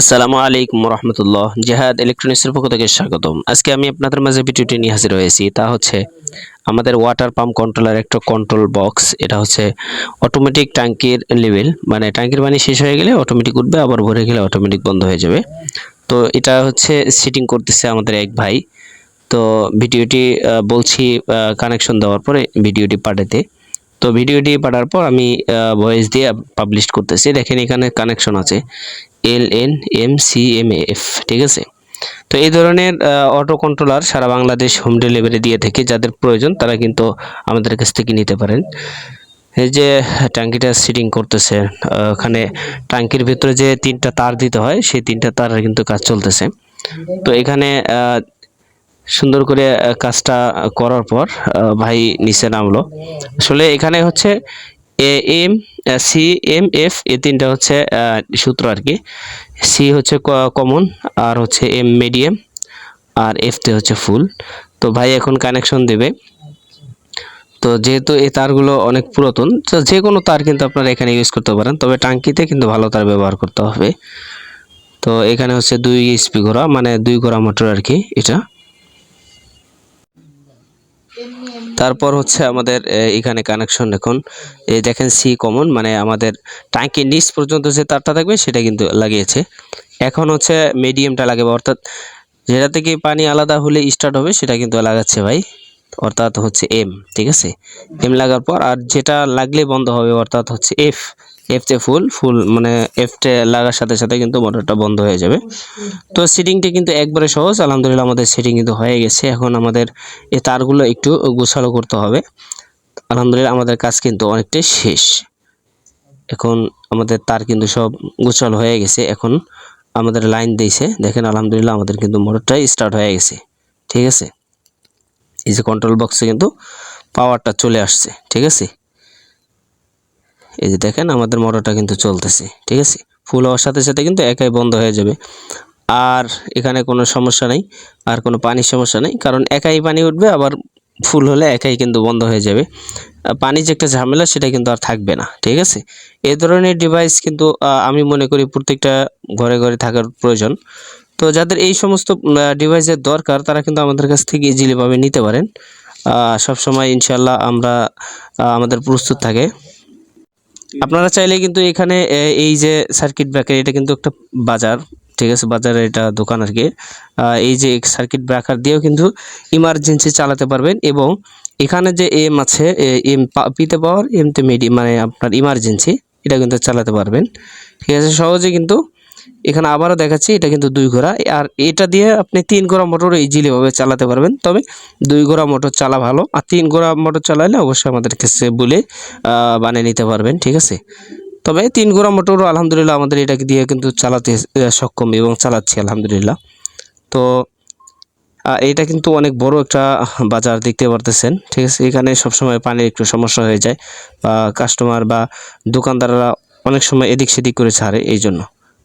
আসসালামু আলাইকুম রহমতুল্লাহ জেহাদ ইলেকট্রনিক্সের পক্ষ থেকে স্বাগতম। আজকে আমি আপনাদের মাঝে ভিডিওটি নিয়ে হাজির হয়েছি, তা হচ্ছে আমাদের ওয়াটার পাম্প কন্ট্রোলার একটা কন্ট্রোল বক্স এটা হচ্ছে অটোমেটিক ট্যাঙ্কির লেভেল মানে ট্যাঙ্কির পানি শেষ হয়ে গেলে অটোমেটিক উঠবে, আবার ভরে গেলে অটোমেটিক বন্ধ হয়ে যাবে। তো এটা হচ্ছে সিটিং করতেছে আমাদের এক ভাই। তো ভিডিওটি বলছি কানেকশন দেওয়ার পরে ভিডিওটি পাঠাতে তো ভিডিওটি পাঠার পর আমি ভয়েস দিয়ে পাবলিশ করতেছি। দেখেন এখানে কানেকশন আছে। L N M C M F, ঠিক আছে? তো এই ধরনের অটো কন্ট্রোলার সারা বাংলাদেশ হোম ডেলিভারি দিয়ে থেকে। যাদের প্রয়োজন, তারা কিন্তু আমাদের কাছ থেকে নিতে পারেন। এই যে ট্যাঙ্কিটা সিটিং করতেছে ওখানে ট্যাঙ্কির ভিতরে যে তিনটা তার দিতে হয়, সেই তিনটা তার কিন্তু কাজ চলতেছে। তো এখানে সুন্দর করে কাজটা করার পর ভাই নিচে নামলো। আসলে এখানে হচ্ছে A, M C, M, F, এ তিনটা হচ্ছে সূত্র আর কি সি হচ্ছে কমন, আর হচ্ছে এম, মিডিয়াম, আর এফ তে হচ্ছে ফুল। তো ভাই এখন কানেকশন দেবে। তো যেহেতু এই তারগুলো অনেক পুরাতন, তো যে কোনো তার কিন্তু আপনারা এখানে ইউজ করতে পারেন, তবে টাঙ্কিতে কিন্তু ভালো তার ব্যবহার করতে হবে। তো এখানে হচ্ছে দুই স্পি ঘোড়া মানে দুই ঘোড়া মোটর আর কি এটা। তারপর হচ্ছে আমাদের এখানে কানেকশন এখন এই দেখেন সি কমন মানে আমাদের ট্যাঙ্কির নিচ পর্যন্ত যে তারটা থাকবে, সেটা কিন্তু লাগিয়েছে। এখন হচ্ছে মিডিয়ামটা লাগাবে, অর্থাৎ যেটা থেকে পানি আলাদা হলে স্টার্ট হবে, সেটা কিন্তু লাগাচ্ছে ভাই। অর্থাৎ হচ্ছে এম ঠিক আছে? এম লাগার পর, আর যেটা লাগলে বন্ধ হবে, অর্থাৎ হচ্ছে এফ এফতে ফুল ফুল মানে এফতে লাগার সাথে সাথে কিন্তু মোটরটা বন্ধ হয়ে যাবে। তো সিটিংটি কিন্তু একবারে সহজ, আলহামদুলিল্লাহ আমাদের সেটিং কিন্তু হয়ে গেছে। এখন আমাদের এই তারগুলো একটু গোছালো করতে হবে। আলহামদুলিল্লাহ আমাদের কাজ কিন্তু অনেকটাই শেষ। এখন আমাদের তার কিন্তু সব গোছালো হয়ে গেছে। এখন আমাদের লাইন দিয়েছে। দেখেন আলহামদুলিল্লাহ আমাদের কিন্তু মোটরটাই স্টার্ট হয়ে গেছে। ঠিক আছে? এই যে কন্ট্রোল বক্সে কিন্তু পাওয়ারটা চলে আসছে। ঠিক আছে? এই যে দেখেন আমাদের মোটরটা কিন্তু চলতেছে, ঠিক আছে? ফুল হওয়ার সাথে সাথে কিন্তু একাই বন্ধ হয়ে যাবে। আর এখানে কোনো সমস্যা নেই, আর কোনো পানির সমস্যা নেই, কারণ একাই পানি উঠবে, আবার ফুল হলে একাই কিন্তু বন্ধ হয়ে যাবে। পানির যে একটা ঝামেলা, সেটা কিন্তু আর থাকবে না, ঠিক আছে? এ ধরনের ডিভাইস কিন্তু আমি মনে করি প্রত্যেকটা ঘরে ঘরে থাকার প্রয়োজন। তো যাদের এই সমস্ত ডিভাইসের দরকার, তারা কিন্তু আমাদের কাছ থেকে ইজিলিভাবে নিতে পারেন। সব সময় ইনশাল্লাহ আমরা আমাদের প্রস্তুত থাকে। আপনারা চাইলে কিন্তু এখানে এই যে সার্কিট ব্রেকার এটা কিন্তু একটা বাজার, ঠিক আছে? বাজারে এটা দোকান আর কি। এই যে সার্কিট ব্রেকার দিয়েও কিন্তু ইমার্জেন্সি চালাতে পারবেন এবং এখানে যে এম আছে এম পিতে পাওয়ার এম তে মিডি মানে আপনার ইমার্জেন্সি এটা কিন্তু চালাতে পারবেন। ঠিক আছে? সহজে কিন্তু এখানে আবারও দেখাচ্ছি, এটা কিন্তু দুই ঘোড়া। আর এটা দিয়ে আপনি তিন ঘোড়া মোটর ইজিলিভাবে চালাতে পারবেন। তবে দুই ঘোড়া মোটর চালা ভালো। আর তিন ঘোড়া মোটর চালালে অবশ্যই আমাদের কাছে বলে বানিয়ে নিতে পারবেন, ঠিক আছে? তবে তিন ঘোড়া মোটরও আলহামদুলিল্লাহ আমাদের এটাকে দিয়ে কিন্তু চালাতে সক্ষম এবং চালাচ্ছি আলহামদুলিল্লাহ। তো এটা কিন্তু অনেক বড় একটা বাজার দেখতে পারতেছেন, ঠিক আছে? এখানে সবসময় পানির একটু সমস্যা হয়ে যায়, বা কাস্টমার বা দোকানদাররা অনেক সময় এদিক সেদিক করে ছাড়ে এই জন্য